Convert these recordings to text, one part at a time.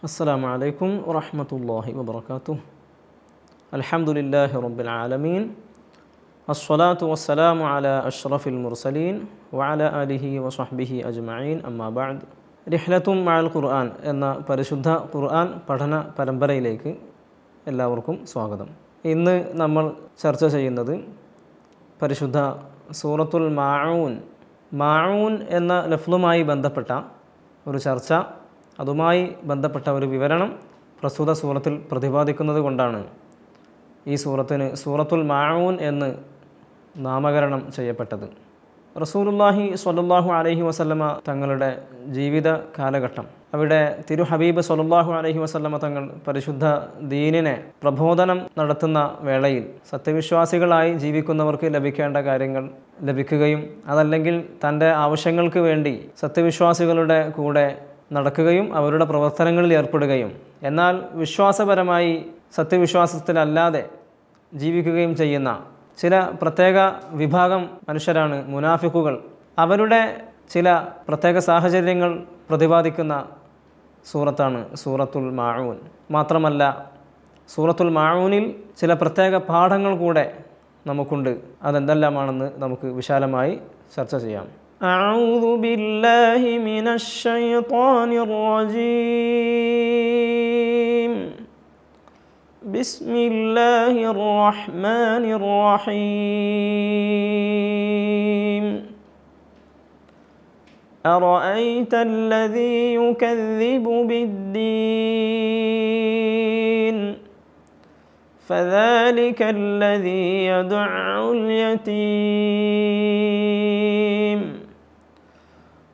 السلام عليكم ورحمة الله وبركاته الحمد لله رب العالمين الصلاة والسلام على أشرف المرسلين وعلى آله وصحبه أجمعين أما بعد റിഹ്ലത്തും മാൽ ഖുർആൻ എന്ന പരിശുദ്ധ ഖുർആൻ പഠന പരമ്പരയിലേക്ക് എല്ലാവർക്കും സ്വാഗതം ഇന്ന് നമ്മൾ ചർച്ച ചെയ്യുന്നത് പരിശുദ്ധ സൂറത്തുൽ മാഊൻ മാഊൻ എന്ന ലഫ്ലുമായി ബന്ധപ്പെട്ട ഒരു ചർച്ച അതുമായി ബന്ധപ്പെട്ട ഒരു വിവരണം പ്രസ്തുത സൂറത്തിൽ പ്രതിപാദിക്കുന്നത് കൊണ്ടാണ്. ഈ സൂറത്തിന് സൂറത്തുൽ മാഊൻ എന്ന് നാമകരണം ചെയ്യപ്പെട്ടത്. റസൂലുല്ലാഹി സ്വല്ലല്ലാഹു അലൈഹി വസല്ലമ തങ്ങളുടെ ജീവിത കാലഘട്ടം. അവിടെ തിരു ഹബീബ് സ്വല്ലല്ലാഹു അലൈഹി വസല്ലമ തങ്ങൾ പരിശുദ്ധ ദീനിനെ പ്രബോധനം നടത്തുന്ന വേളയിൽ സത്യവിശ്വാസികളായി ജീവിക്കുന്നവർക്ക് ലഭിക്കേണ്ട കാര്യങ്ങൾ ലഭിക്കുകയും അതല്ലെങ്കിൽ തന്റെ ആവശ്യങ്ങൾക്ക് വേണ്ടി സത്യവിശ്വാസികളുടെ കൂടെ നടക്കുകയും അവരുടെ പ്രവർത്തനങ്ങളിൽ ഏർപ്പെടുകയും. എന്നാൽ വിശ്വാസപരമായി സത്യവിശ്വാസത്തിലല്ലാതെ ജീവിക്കുകയും ചെയ്യുന്ന ചില പ്രത്യേക വിഭാഗം മനുഷ്യരാണ് മുനാഫിക്കുകൾ. അവരുടെ ചില പ്രത്യേക സാഹചര്യങ്ങൾ പ്രതിപാദിക്കുന്ന സൂറത്താണ് സൂറത്തുൽ മാഴൂൻ മാത്രമല്ല സൂറത്തുൽ മാഴൂനിൽ ചില പ്രത്യേക പാഠങ്ങൾ കൂടെ നമുക്കുണ്ട്. അതെന്തെല്ലാമാണെന്ന് നമുക്ക് വിശാലമായി ചർച്ച ചെയ്യാം. أعوذ بالله من الشيطان الرجيم. بسم الله الرحمن الرحيم. أرأيت الذي يكذب بالدين؟ فذلك الذي يدع اليتيم.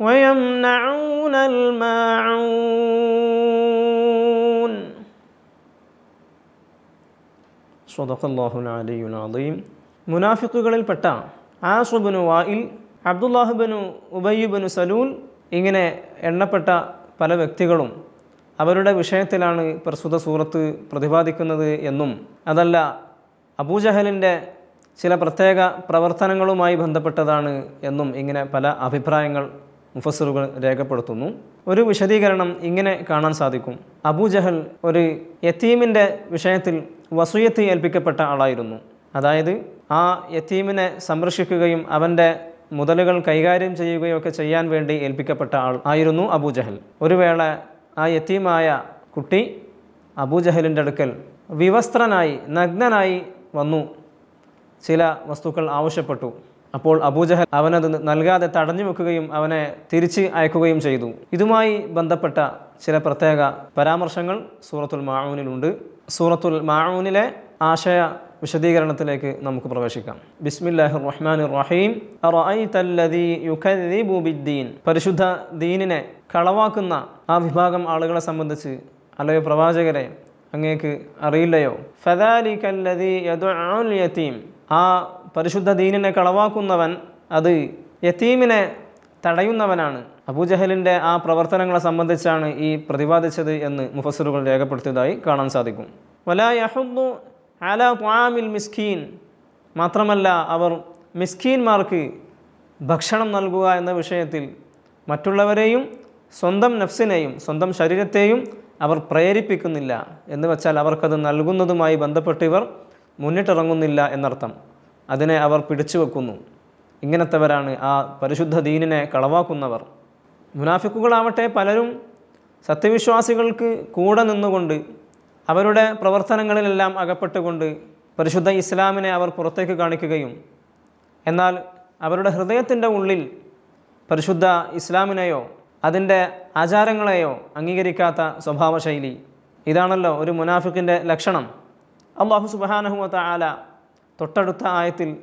ويمنعون الماعون സ്വതഖല്ലാഹുൽ അലിയുൽ അദീം മുനാഫിക്കുകളിൽപ്പെട്ട ആസുബിനു വായിൽ അബ്ദുല്ലാഹുബിനു ഉബയ്യുബിനു സലൂൽ ഇങ്ങനെ എണ്ണപ്പെട്ട പല വ്യക്തികളും അവരുടെ വിഷയത്തിലാണ് പ്രസ്തുത സൂറത്ത് പ്രതിപാദിക്കുന്നത് എന്നും അതല്ല അബൂജഹലിൻ്റെ ചില പ്രത്യേക പ്രവർത്തനങ്ങളുമായി ബന്ധപ്പെട്ടതാണ് എന്നും ഇങ്ങനെ പല അഭിപ്രായങ്ങൾ മുഫസറുകൾ രേഖപ്പെടുത്തുന്നു. ഒരു വിശദീകരണം ഇങ്ങനെ കാണാൻ സാധിക്കും. അബൂജഹൽ ഒരു യത്തീമിന്റെ വിഷയത്തിൽ വസൂയത്ത് ഏൽപ്പിക്കപ്പെട്ട ആളായിരുന്നു. അതായത് ആ യത്തീമിനെ സംരക്ഷിക്കുകയും അവന്റെ മുതലുകൾ കൈകാര്യം ചെയ്യുകയൊക്കെ ചെയ്യാൻ വേണ്ടി ഏൽപ്പിക്കപ്പെട്ട ആൾ ആയിരുന്നു അബൂജഹൽ ഒരു വേള ആ യത്തീമായ കുട്ടി അബൂജഹലിന്റെ അടുക്കൽ വിവസ്ത്രനായി നഗ്നനായി വന്നു. ചില വസ്തുക്കൾ ആവശ്യപ്പെട്ടു. അപ്പോൾ അബൂജഹൽ അവനത് നൽകാതെ തടഞ്ഞു വെക്കുകയും അവനെ തിരിച്ച് അയക്കുകയും ചെയ്തു. ഇതുമായി ബന്ധപ്പെട്ട ചില പ്രത്യേക പരാമർശങ്ങൾ സൂറത്തുൽ മാഊനിലുണ്ട്. സൂറത്തുൽ മാഊനിലെ ആശയ വിശദീകരണത്തിലേക്ക് നമുക്ക് പ്രവേശിക്കാം. ബിസ്മില്ലാഹി റഹ്മാൻ റഹീം ബിദ്ദീൻ. പരിശുദ്ധ ദീനിനെ കളവാക്കുന്ന ആ വിഭാഗം ആളുകളെ സംബന്ധിച്ച് അല്ലയോ പ്രവാചകരെ അങ്ങേക്ക് അറിയില്ലയോ? ഫദാലി കല്ലതി യതീം. ആ പരിശുദ്ധ ദീനിനെ കളവാക്കുന്നവൻ അത് യത്തീമിനെ തടയുന്നവനാണ്. അബൂജഹലിന്റെ ആ പ്രവർത്തനങ്ങളെ സംബന്ധിച്ചാണ് ഈ പ്രതിപാദിച്ചത് എന്ന് മുഫസറുകൾ രേഖപ്പെടുത്തിയതായി കാണാൻ സാധിക്കും. വലാ യഹുദ്ദു അല ത്വാമിൽ മിസ്കീൻ. മാത്രമല്ല അവർ മിസ്കീൻമാർക്ക് ഭക്ഷണം നൽകുക എന്ന വിഷയത്തിൽ മറ്റുള്ളവരെയും സ്വന്തം നഫ്സിനെയും സ്വന്തം ശരീരത്തെയും അവർ പ്രേരിപ്പിക്കുന്നില്ല. എന്ന് വെച്ചാൽ അവർക്കത് നൽകുന്നതുമായി ബന്ധപ്പെട്ട് ഇവർ മുന്നിട്ടിറങ്ങുന്നില്ല എന്നർത്ഥം. അതിനെ അവർ പിടിച്ചു വെക്കുന്നു. ഇങ്ങനത്തെവരാണ് ആ പരിശുദ്ധ ദീനിനെ കളവാക്കുന്നവർ. മുനാഫിക്കുകളാവട്ടെ പലരും സത്യവിശ്വാസികൾക്ക് കൂടെ നിന്നുകൊണ്ട് അവരുടെ പ്രവർത്തനങ്ങളിലെല്ലാം അകപ്പെട്ടുകൊണ്ട് പരിശുദ്ധ ഇസ്ലാമിനെ അവർ പുറത്തേക്ക് കാണിക്കുകയും എന്നാൽ അവരുടെ ഹൃദയത്തിന്റെ ഉള്ളിൽ പരിശുദ്ധ ഇസ്ലാമിനെയോ അതിന്റെ ആചാരങ്ങളെയോ അംഗീകരിക്കാത്ത സ്വഭാവശൈലി. ഇതാണല്ലോ ഒരു മുനാഫിക്കിന്റെ ലക്ഷണം. അള്ളാഹു സുബാനഹുമത്ത ആല തൊട്ടടുത്ത ആയത്തിൽ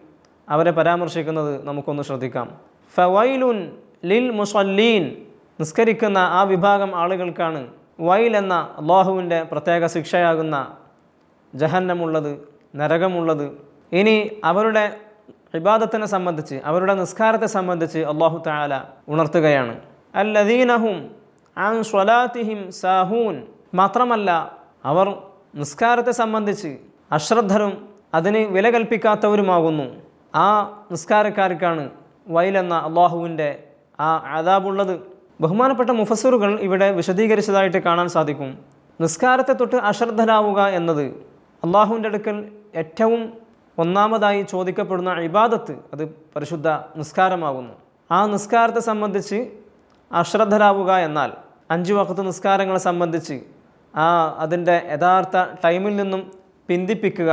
അവരെ പരാമർശിക്കുന്നത് നമുക്കൊന്ന് ശ്രദ്ധിക്കാം. ഫവൈലുൻ ലിൽ മുസല്ലീൻ നിസ്കരിക്കുന്ന ആ വിഭാഗം ആളുകൾക്കാണ് വൈൽ എന്ന അള്ളാഹുവിന്റെ പ്രത്യേക ശിക്ഷയാകുന്ന ജഹന്നമുള്ളത് നരകമുള്ളത്. ഇനി അവരുടെ വിവാദത്തിനെ സംബന്ധിച്ച് അവരുടെ നിസ്കാരത്തെ സംബന്ധിച്ച് അള്ളാഹു താല ഉണർത്തുകയാണ്. അല്ലദീനഹും സ്വലാത്തിഹിം സാഹൂൻ. മാത്രമല്ല അവർ നിസ്കാരത്തെ സംബന്ധിച്ച് അശ്രദ്ധരും അതിന് വില കൽപ്പിക്കാത്തവരുമാകുന്നു. ആ നിസ്കാരക്കാർക്കാണ് വയലെന്ന അള്ളാഹുവിന്റെ ആ ആദാബുള്ളത് ബഹുമാനപ്പെട്ട മുഫസറുകൾ ഇവിടെ വിശദീകരിച്ചതായിട്ട് കാണാൻ സാധിക്കും. നിസ്കാരത്തെ തൊട്ട് അശ്രദ്ധരാവുക എന്നത് അള്ളാഹുവിന്റെ അടുക്കൽ ഏറ്റവും ഒന്നാമതായി ചോദിക്കപ്പെടുന്ന ഇബാദത്ത് അത് പരിശുദ്ധ നിസ്കാരമാകുന്നു. ആ നിസ്കാരത്തെ സംബന്ധിച്ച് അശ്രദ്ധരാവുക എന്നാൽ അഞ്ച് വക്കത്ത് നിസ്കാരങ്ങളെ സംബന്ധിച്ച് ആ അതിന്റെ യഥാർത്ഥ ടൈമിൽ നിന്നും പിന്തിപ്പിക്കുക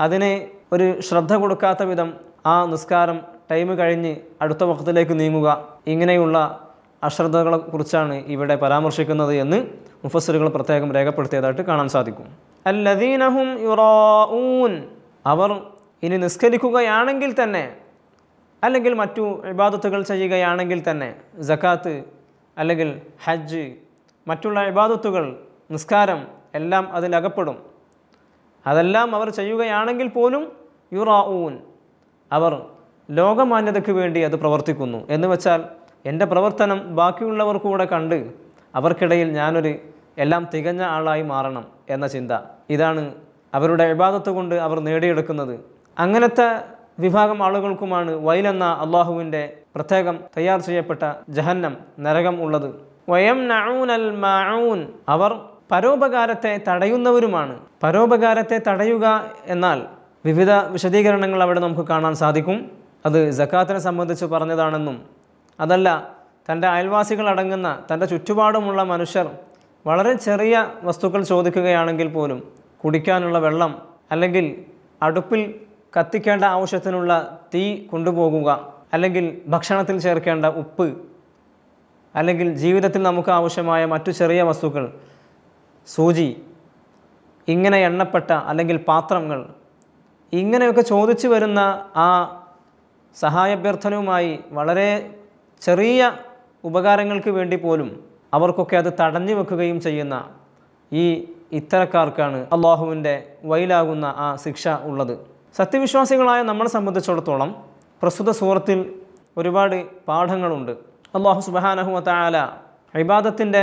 അതിന് ഒരു ശ്രദ്ധ കൊടുക്കാത്ത വിധം ആ നിസ്കാരം ടൈം കഴിഞ്ഞ് അടുത്ത വക്കത്തിലേക്ക് നീങ്ങുക. ഇങ്ങനെയുള്ള അശ്രദ്ധകളെ കുറിച്ചാണ് ഇവിടെ പരാമർശിക്കുന്നത് എന്ന് മുഫസ്സിറുകൾ പ്രത്യേകം രേഖപ്പെടുത്തിയതായിട്ട് കാണാൻ സാധിക്കും. അല്ലദീനഹും യുറൂൻ അവർ ഇനി നിസ്കരിക്കുകയാണെങ്കിൽ തന്നെ അല്ലെങ്കിൽ മറ്റു ഇബാദത്തുകൾ ചെയ്യുകയാണെങ്കിൽ തന്നെ ജക്കാത്ത് അല്ലെങ്കിൽ ഹജ്ജ് മറ്റുള്ള ഇബാദത്തുകൾ നിസ്കാരം എല്ലാം അതിലകപ്പെടും. അതെല്ലാം അവർ ചെയ്യുകയാണെങ്കിൽ പോലും യുറാഊൻ. അവർ ലോകമാന്യതയ്ക്ക് വേണ്ടി അത് പ്രവർത്തിക്കുന്നു. എന്ന് വെച്ചാൽ എന്റെ പ്രവർത്തനം ബാക്കിയുള്ളവർ കൂടെ കണ്ട് അവർക്കിടയിൽ ഞാനൊരു എല്ലാം തികഞ്ഞ ആളായി മാറണം എന്ന ചിന്ത. ഇതാണ് അവരുടെ ഇബാദത്ത് കൊണ്ട് അവർ നേടിയെടുക്കുന്നത്. അങ്ങനത്തെ വിഭാഗം ആളുകൾക്കുമാണ് വൈലെന്ന അള്ളാഹുവിന്റെ പ്രത്യേകം തയ്യാർ ചെയ്യപ്പെട്ട ജഹന്നം നരകം ഉള്ളത്. വയം നഊനൽ മാഊൻ. അവർ പരോപകാരത്തെ തടയുന്നവരുമാണ്. പരോപകാരത്തെ തടയുക എന്നാൽ വിവിധ വിശദീകരണങ്ങൾ അവിടെ നമുക്ക് കാണാൻ സാധിക്കും. അത് ജക്കാത്തിനെ സംബന്ധിച്ച് പറഞ്ഞതാണെന്നും അതല്ല തന്റെ അയൽവാസികൾ അടങ്ങുന്ന തന്റെ ചുറ്റുപാടുമുള്ള മനുഷ്യർ വളരെ ചെറിയ വസ്തുക്കൾ ചോദിക്കുകയാണെങ്കിൽ പോലും കുടിക്കാനുള്ള വെള്ളം അല്ലെങ്കിൽ അടുപ്പിൽ കത്തിക്കേണ്ട ആവശ്യത്തിനുള്ള തീ കൊണ്ടുപോകുക അല്ലെങ്കിൽ ഭക്ഷണത്തിൽ ചേർക്കേണ്ട ഉപ്പ് അല്ലെങ്കിൽ ജീവിതത്തിൽ നമുക്ക് ആവശ്യമായ മറ്റു ചെറിയ വസ്തുക്കൾ സൂചി ഇങ്ങനെ എണ്ണപ്പെട്ട അല്ലെങ്കിൽ പാത്രങ്ങൾ ഇങ്ങനെയൊക്കെ ചോദിച്ചു വരുന്ന ആ സഹായഭ്യർത്ഥനവുമായി വളരെ ചെറിയ ഉപകാരങ്ങൾക്ക് വേണ്ടി പോലും അവർക്കൊക്കെ അത് തടഞ്ഞു വെക്കുകയും ചെയ്യുന്ന ഈ ഇത്തരക്കാർക്കാണ് അള്ളാഹുവിന്റെ വൈലാകുന്ന ആ ശിക്ഷ ഉള്ളത്. സത്യവിശ്വാസികളായ നമ്മളെ സംബന്ധിച്ചിടത്തോളം പ്രസ്തുത സൂറത്തിൽ ഒരുപാട് പാഠങ്ങളുണ്ട്. അള്ളാഹു സുബാനഹു താല ഇബാദത്തിന്റെ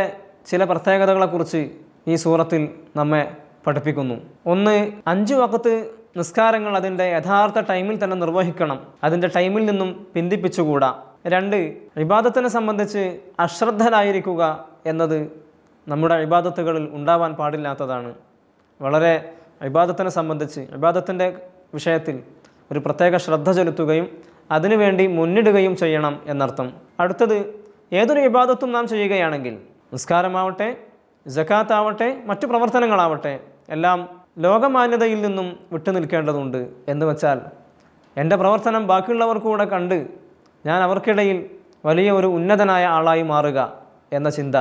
ചില പ്രത്യേകതകളെക്കുറിച്ച് ഈ സൂറത്തിൽ നമ്മെ പഠിപ്പിക്കുന്നു. ഒന്ന് അഞ്ച് വക്കത്ത് നിസ്കാരങ്ങൾ അതിന്റെ യഥാർത്ഥ ടൈമിൽ തന്നെ നിർവഹിക്കണം. അതിന്റെ ടൈമിൽ നിന്നും പിന്തിപ്പിച്ചുകൂടാ. രണ്ട് വിവാദത്തിനെ സംബന്ധിച്ച് അശ്രദ്ധരായിരിക്കുക എന്നത് നമ്മുടെ ഇബാദത്തുകളിൽ ഉണ്ടാവാൻ പാടില്ലാത്തതാണ്. വളരെ ഇബാദത്തിനെ സംബന്ധിച്ച് വിവാദത്തിന്റെ വിഷയത്തിൽ ഒരു പ്രത്യേക ശ്രദ്ധ ചെലുത്തുകയും അതിനുവേണ്ടി മുന്നിടുകയും ചെയ്യണം എന്നർത്ഥം. അടുത്തത് ഏതൊരു വിവാദത്തും നാം ചെയ്യുകയാണെങ്കിൽ നിസ്കാരമാവട്ടെ ജക്കാത്താവട്ടെ മറ്റു പ്രവർത്തനങ്ങളാവട്ടെ എല്ലാം ലോകമാന്യതയിൽ നിന്നും വിട്ടു നിൽക്കേണ്ടതുണ്ട് എന്ന് വെച്ചാൽ എന്റെ പ്രവർത്തനം ബാക്കിയുള്ളവർ കൂടെ കണ്ട് ഞാൻ അവർക്കിടയിൽ വലിയ ഒരു ഉന്നതനായ ആളായി മാറുക എന്ന ചിന്ത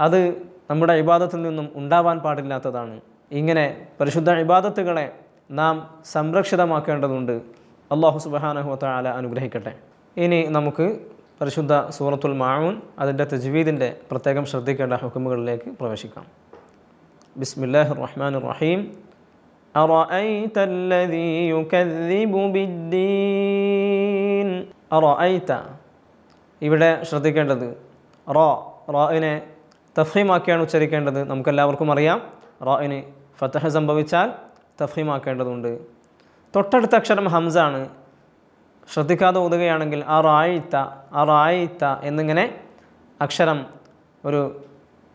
അത് നമ്മുടെ ഇബാദത്തിൽ നിന്നും ഉണ്ടാവാൻ പാടില്ലാത്തതാണ്. ഇങ്ങനെ പരിശുദ്ധ ഇബാദത്തുകളെ നാം സംരക്ഷിതമാക്കേണ്ടതുണ്ട്. അള്ളാഹു സുബാനഹു താല അനുഗ്രഹിക്കട്ടെ. ഇനി നമുക്ക് പരിശുദ്ധ സൂറത്തുൽ മാഊൻ അതിൻ്റെ തജ്വീദിൻ്റെ പ്രത്യേകം ശ്രദ്ധിക്കേണ്ട ഹുക്കുമുകളിലേക്ക് പ്രവേശിക്കാം ബിസ്മില്ലാഹി റഹ്മാൻ റഹീം أرأيت الذي يكذب بالدين أرأيت ഇവിടെ ശ്രദ്ധിക്കേണ്ടത് റോ റോയിനെ തഫീമാക്കിയാണ് ഉച്ചരിക്കേണ്ടത് നമുക്കെല്ലാവർക്കും അറിയാം റോയിന് ഫത്തഹ സംഭവിച്ചാൽ തഫീമാക്കേണ്ടതുണ്ട് തൊട്ടടുത്ത അക്ഷരം ഹംസാണ് ശ്രദ്ധിക്കാതെ ഓതുകയാണെങ്കിൽ ആ റായിത്ത ആ റായിത്ത എന്നിങ്ങനെ അക്ഷരം ഒരു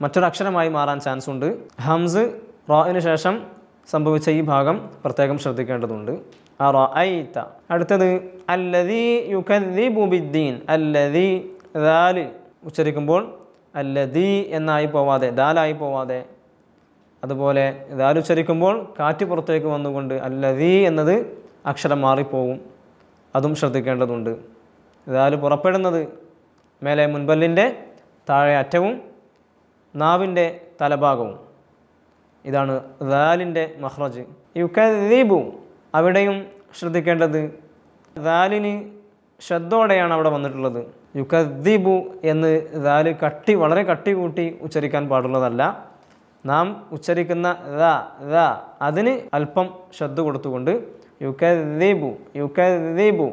മറ്റൊരു അക്ഷരമായി മാറാൻ ചാൻസ് ഉണ്ട് ഹംസ് റോയിന് ശേഷം സംഭവിച്ച ഈ ഭാഗം പ്രത്യേകം ശ്രദ്ധിക്കേണ്ടതുണ്ട്. ആ റായിത്ത അടുത്തത് അല്ലദീ യുക്കദ്ദിബു ബുബിദ്ദീൻ അല്ലതി ദാൽ. ഉച്ചരിക്കുമ്പോൾ അല്ലതി എന്നായി പോവാതെ ദാലായി പോവാതെ. അതുപോലെ ദാൽ ഉച്ചരിക്കുമ്പോൾ കാറ്റ് പുറത്തേക്ക് വന്നുകൊണ്ട് അല്ലതി എന്നത് അക്ഷരം മാറിപ്പോവും. അതും ശ്രദ്ധിക്കേണ്ടതുണ്ട്. ദാൽ പുറപ്പെടുന്നത് മേലെ മുൻപല്ലിന്റെ താഴെ അറ്റവും നാവിന്റെ തലഭാഗവും. ഇതാണ് ദാലിന്റെ മഹ്റജ്. യുക്കദീബു അവിടെയും ശ്രദ്ധിക്കേണ്ടത് ദാലിന് ശ്രദ്ധോടെയാണ് അവിടെ വന്നിട്ടുള്ളത്. യുക്കദ്ദിബു എന്ന് ദാൽ കട്ടി വളരെ കട്ടി കൂട്ടി ഉച്ചരിക്കാൻ പാടുള്ളതല്ല. നാം ഉച്ചരിക്കുന്ന ദ അതിന് അല്പം ശ്രദ്ധ കൊടുത്തുകൊണ്ട് യുക്കദ്ദിബു യുക്കദ്ദിബു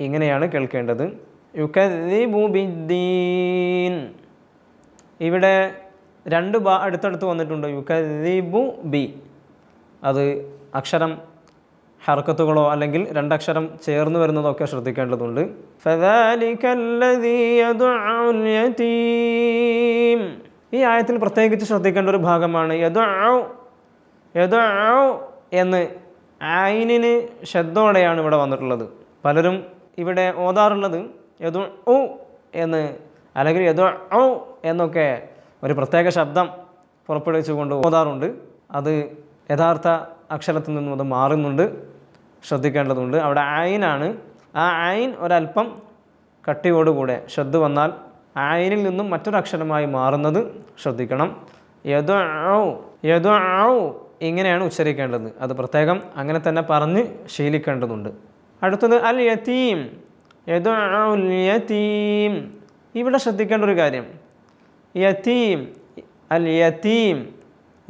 ഇങ്ങനെയാണ് കേൾക്കേണ്ടത്. യുക്കദ്ദിബു ബിദ്ദീൻ. ഇവിടെ രണ്ട് ബ അടുത്തടുത്ത് വന്നിട്ടുണ്ട്. യുക്കദ്ദിബു ബി. അത് അക്ഷരം ഹർക്കത്തുകളോ അല്ലെങ്കിൽ രണ്ടക്ഷരം ചേർന്ന് വരുന്നതൊക്കെ ശ്രദ്ധിക്കേണ്ടതുണ്ട്. ഈ ആയത്തിൽ പ്രത്യേകിച്ച് ശ്രദ്ധിക്കേണ്ട ഒരു ഭാഗമാണ് യദു യദോ എന്ന് ആയിനിന് ശബ്ദോടെയാണ് ഇവിടെ വന്നിട്ടുള്ളത്. പലരും ഇവിടെ ഓതാറുള്ളത് യദു എന്ന് അല്ലെങ്കിൽ യദു എന്നൊക്കെ ഒരു പ്രത്യേക ശബ്ദം പുറപ്പെടുവിച്ചുകൊണ്ട് ഓതാറുണ്ട്. അത് യഥാർത്ഥ അക്ഷരത്തിൽ നിന്നും അത് മാറുന്നുണ്ട്. ശ്രദ്ധിക്കേണ്ടതുണ്ട്. അവിടെ ആയിനാണ്. ആ ആയിൻ ഒരല്പം കട്ടിയോടുകൂടെ ശ്രദ്ധ വന്നാൽ ആയിനിൽ നിന്നും മറ്റൊരു അക്ഷരമായി മാറുന്നത് ശ്രദ്ധിക്കണം. യദു യദു ഇങ്ങനെയാണ് ഉച്ചരിക്കേണ്ടത് അത് പ്രത്യേകം അങ്ങനെ തന്നെ പറഞ്ഞ് ശീലിക്കേണ്ടതുണ്ട്. അടുത്തത് അൽ യതീം യതീം. ഇവിടെ ശ്രദ്ധിക്കേണ്ട ഒരു കാര്യം. യതീം അൽ യതീം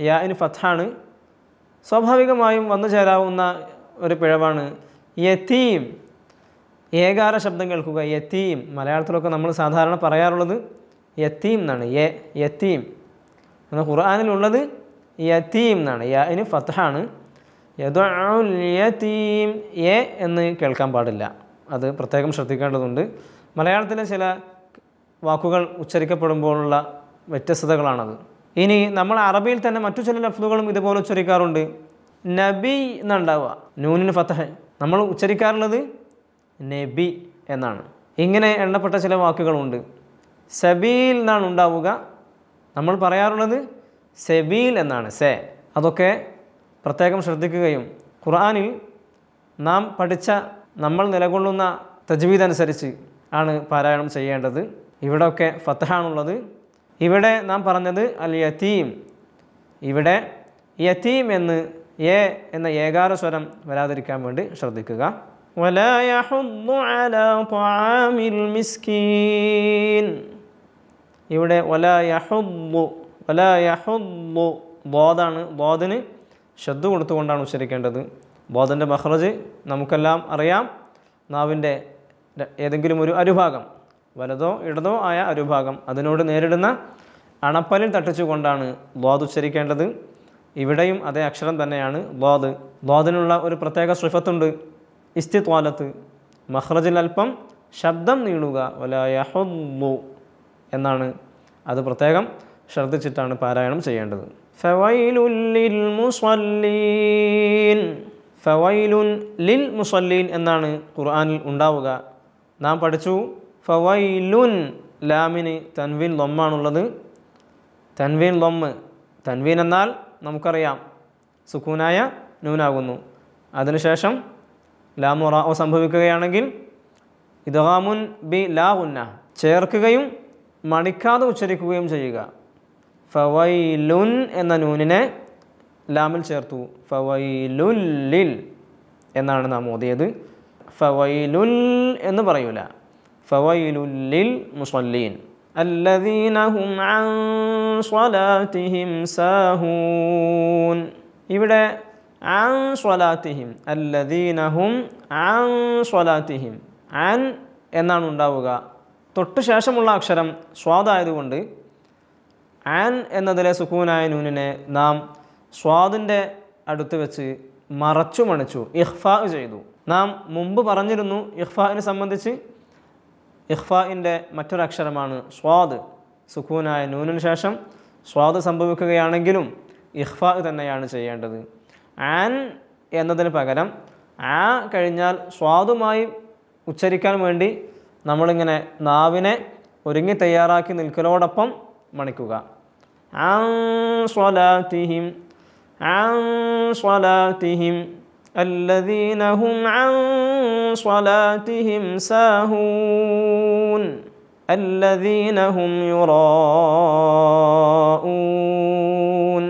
യാന് ഫാണ് സ്വാഭാവികമായും വന്നു ചേരാവുന്ന ഒരു പിഴവാണ് യതീം. ഏകാര ശബ്ദം കേൾക്കുക യത്തീം മലയാളത്തിലൊക്കെ നമ്മൾ സാധാരണ പറയാറുള്ളത് യത്തീം എന്നാണ്. യത്തീം എന്നാൽ ഖുർആാനിലുള്ളത് യത്തീം എന്നാണ്. യ അതിന് ഫത്താണ് യതീം എ എന്ന് കേൾക്കാൻ പാടില്ല. അത് പ്രത്യേകം ശ്രദ്ധിക്കേണ്ടതുണ്ട്. മലയാളത്തിലെ ചില വാക്കുകൾ ഉച്ചരിക്കപ്പെടുമ്പോഴുള്ള വ്യത്യസ്തതകളാണത്. ഇനി നമ്മൾ അറബിയിൽ തന്നെ മറ്റു ചില ലഫ്ലുകളും ഇതുപോലെ ഉച്ചരിക്കാറുണ്ട്. നബി എന്നുണ്ടാവുക. നൂനിന് ഫത്തഹ് നമ്മൾ ഉച്ചരിക്കാറുള്ളത് നബി എന്നാണ്. ഇങ്ങനെ എണ്ണപ്പെട്ട ചില വാക്കുകളുണ്ട്. സബീൽ എന്നാണ് ഉണ്ടാവുക. നമ്മൾ പറയാറുള്ളത് സെബീൽ എന്നാണ് സെ. അതൊക്കെ പ്രത്യേകം ശ്രദ്ധിക്കുകയും ഖുർആാനിൽ നാം പഠിച്ച നമ്മൾ നിലകൊള്ളുന്ന തജ്വീദ് അനുസരിച്ച് ആണ് പാരായണം ചെയ്യേണ്ടത്. ഇവിടെയൊക്കെ ഫത്തഹാണുള്ളത് ഇവിടെ നാം പറഞ്ഞത് അൽ യതീം. ഇവിടെ യതീം എന്ന് എ എന്ന ഏകാര സ്വരം വരാതിരിക്കാൻ വേണ്ടി ശ്രദ്ധിക്കുക. ഇവിടെ ഒല വല യഹു ബോധാണ് ബോധന് ശ്രദ്ധ കൊടുത്തുകൊണ്ടാണ് ഉച്ചരിക്കേണ്ടത്. ബോധന്റെ മഹ്റജ് നമുക്കെല്ലാം അറിയാം. നാവിന്റെ ഏതെങ്കിലും ഒരു അരുഭാഗം വലതോ ഇടതോ ആയ അരുഭാഗം അതിനോട് നേരിടുന്ന അണപ്പലിൽ തട്ടിച്ചുകൊണ്ടാണ് ബോധ ഉച്ചരിക്കേണ്ടത്. ഇവിടെയും അതേ അക്ഷരം തന്നെയാണ് ബോധ്. ബോധനുള്ള ഒരു പ്രത്യേക ശ്രിഫത്തുണ്ട്. ഇസ്തിത്വാലത്ത്. മഹ്റജിൽ അല്പം ശബ്ദം നീളുക വല യഹു എന്നാണ്. അത് പ്രത്യേകം ശ്രദ്ധിച്ചിട്ടാണ് പാരായണം ചെയ്യേണ്ടത്. ഫവൈലുൻ ലിൽ മുസല്ലീൻ എന്നാണ് ഖുർആാനിൽ ഉണ്ടാവുക. നാം പഠിച്ചു. ഫവൈലുൻ ലാമിന് തൻവീൻ ലൊമ്മാണുള്ളത്. തൻവീൻ ലൊമ്മ്. തൻവീൻ എന്നാൽ നമുക്കറിയാം. സുക്കൂനായ നൂനാകുന്നു. അതിനുശേഷം ലാമു റാവോ സംഭവിക്കുകയാണെങ്കിൽ ഇദ്ഹാമുൻ ബി ലാ ഉന്ന ചേർക്കുകയും മണിക്കാതെ ഉച്ചരിക്കുകയും ചെയ്യുക. ഫവൈലുൻ എന്ന നൂനിനെ ലാമിൽ ചേർത്തു ഫവൈലുല്ലിൽ എന്നാണ് നാം ഓതിയത് ഫവൈലുൽ എന്ന് പറയൂല ഫവൈലുല്ലിൽ മുസല്ലീൻ الذين هم عن صلاتهم ساهون ഇവിടെ عن صلاتهم الذين هم عن صلاتهم عن എന്നാണ് ഉണ്ടാവുക തൊട്ട് ശേഷമുള്ള അക്ഷരം സ്വാദായതുകൊണ്ട് ആൻ എന്നതിലെ സുഖൂനായ നൂനിനെ നാം സ്വാദിന്റെ അടുത്ത് വെച്ച് മറച്ചു മണിച്ചു ഇഹ്ഫാ ചെയ്തു. നാം മുമ്പ് പറഞ്ഞിരുന്നു ഇഹ്ഫാവിനെ സംബന്ധിച്ച്. ഇഹ്ഫാഇന്റെ മറ്റൊരക്ഷരമാണ് സ്വാദ്. സുഖൂനായ നൂനിന് ശേഷം സ്വാദ് സംഭവിക്കുകയാണെങ്കിലും ഇഹ്ഫാ തന്നെയാണ് ചെയ്യേണ്ടത്. ആൻ എന്നതിന് പകരം ആ കഴിഞ്ഞാൽ സ്വാദുമായി ഉച്ചരിക്കാൻ വേണ്ടി നമ്മളിങ്ങനെ നാവിനെ ഒരുങ്ങി തയ്യാറാക്കി നിൽക്കലോടൊപ്പം മണിക്കുക. عن صلاتهم عن صلاتهم الذين هم عن صلاتهم ساهون الذين هم يراءون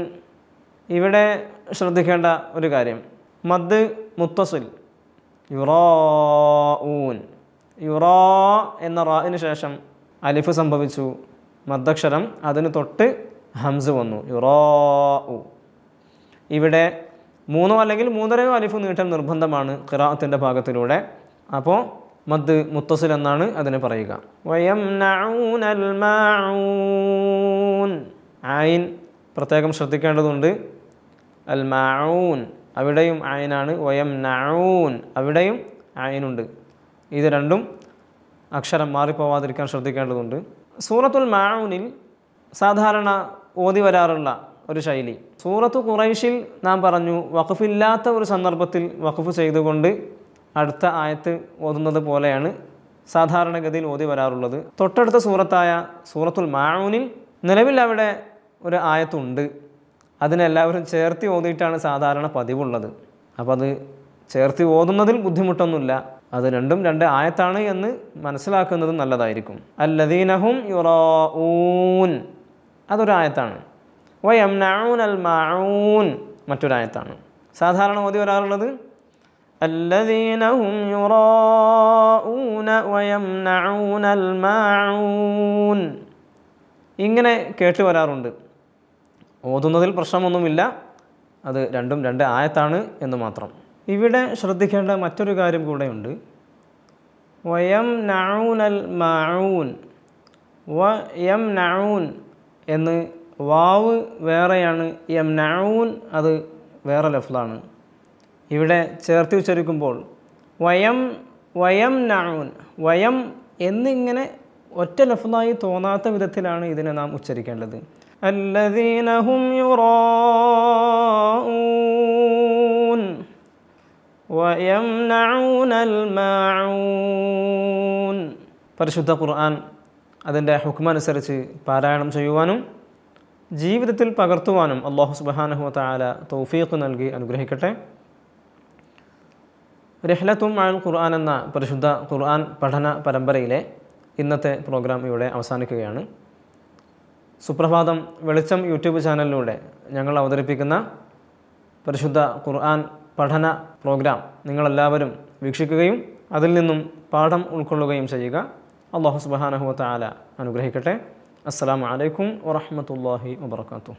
ഇവിടെ ശ്രദ്ധിക്കേണ്ട ഒരു കാര്യം മദ് മുത്തസിൽ യുറാഊൻ യുറോ എന്ന റായിന് ശേഷം അലിഫ് സംഭവിച്ചു മദ്ദക്ഷരം അതിന് തൊട്ട് ഹംസ് വന്നു. യുറോ ഇവിടെ മൂന്നോ അല്ലെങ്കിൽ മൂന്നരയോ അലിഫ് നീട്ടൽ നിർബന്ധമാണ് ഖിറാഅത്തിന്റെ ഭാഗത്തിലൂടെ. അപ്പോൾ മദ് മുത്തസിൽ എന്നാണ് അതിനെ പറയുക. ആയിൻ പ്രത്യേകം ശ്രദ്ധിക്കേണ്ടതുണ്ട്. അൽ മാഊൻ. അവിടെയും ആയിനാണ് വയം നഊൻ അവിടെയും ആയിനുണ്ട് ഇത് രണ്ടും അക്ഷരം മാറിപ്പോവാതിരിക്കാൻ ശ്രദ്ധിക്കേണ്ടതുണ്ട്. സൂറത്തുൽ മാഊനിൽ സാധാരണ ഓതി വരാറുള്ള ഒരു ശൈലി. സൂറത്ത് ഖുറൈഷിൽ നാം പറഞ്ഞു വഖഫില്ലാത്ത ഒരു സന്ദർഭത്തിൽ വഖഫ് ചെയ്തുകൊണ്ട് അടുത്ത ആയത്ത് ഓതുന്നത് പോലെയാണ് സാധാരണഗതിയിൽ ഓതി വരാറുള്ളത്. തൊട്ടടുത്ത സൂറത്തായ സൂറത്തുൽ മാഊനിൽ നിലവിൽ അവിടെ ഒരു ആയത്തുണ്ട്. അതിനെല്ലാവരും ചേർത്തി ഓതിയിട്ടാണ് സാധാരണ പതിവുള്ളത്. അപ്പോൾ അത് ചേർത്തി ഓതുന്നതിൽ ബുദ്ധിമുട്ടൊന്നുമില്ല. അത് രണ്ടും രണ്ട് ആയത്താണ് എന്ന് മനസ്സിലാക്കുന്നത് നല്ലതായിരിക്കും. അല്ലദീനഹും യുറൂൻ അതൊരായത്താണ്. വയംനഊൻ അൽ മാഊൻ മറ്റൊരായത്താണ്. സാധാരണ ഓതി വരാറുള്ളത് അല്ലദീനഹും യുറാഊന വയംനഊന അൽ മാഊൻ. ഇങ്ങനെ കേട്ട് വരാറുണ്ട്. ഓതുന്നതിൽ പ്രശ്നമൊന്നുമില്ല. അത് രണ്ടും രണ്ട് ആയത്താണ് എന്ന് മാത്രം. ഇവിടെ ശ്രദ്ധിക്കേണ്ട മറ്റൊരു കാര്യം കൂടെയുണ്ട്. വയം നഊനൽ മഊൻ. വ യം നഊൻ എന്ന് വാവ് വേറെയാണ് എം നഊൻ അത് വേറെ ലഫ്ലാണ് ഇവിടെ ചേർത്ത് ഉച്ചരിക്കുമ്പോൾ വയം വയം നഊൻ വയം എന്നിങ്ങനെ ഒറ്റ ലഫ്ലായി തോന്നാത്ത വിധത്തിലാണ് ഇതിനെ നാം ഉച്ചരിക്കേണ്ടത്. അല്ലദീനഹും യുറാഊൻ വയംനഊന മാഊൻ. പരിശുദ്ധ ഖുർആൻ അതിന്റെ ഹുക്മനുസരിച്ച് പാരായണം ചെയ്യുവാനും ജീവിതത്തിൽ പകർത്തുവാനും അള്ളാഹു സുബഹാനഹു താല തൗഫീഖ് നൽകി അനുഗ്രഹിക്കട്ടെ. രഹ്ലത്തും അൽ ഖുർആൻ എന്ന പരിശുദ്ധ ഖുർആൻ പഠന പരമ്പരയിലെ ഇന്നത്തെ പ്രോഗ്രാം ഇവിടെ അവസാനിക്കുകയാണ്. സുപ്രഭാതം വെളിച്ചം യൂട്യൂബ് ചാനലിലൂടെ ഞങ്ങൾ അവതരിപ്പിക്കുന്ന പരിശുദ്ധ ഖുർആൻ പഠന പ്രോഗ്രാം നിങ്ങളെല്ലാവരും വീക്ഷിക്കുകയും അതിൽ നിന്നും പാഠം ഉൾക്കൊള്ളുകയും ചെയ്യുക. അള്ളാഹു സുബാനഹുവ താല അനുഗ്രഹിക്കട്ടെ അസ്സാം വലൈക്കും വറഹമത്തല്ലാഹി വാത്തു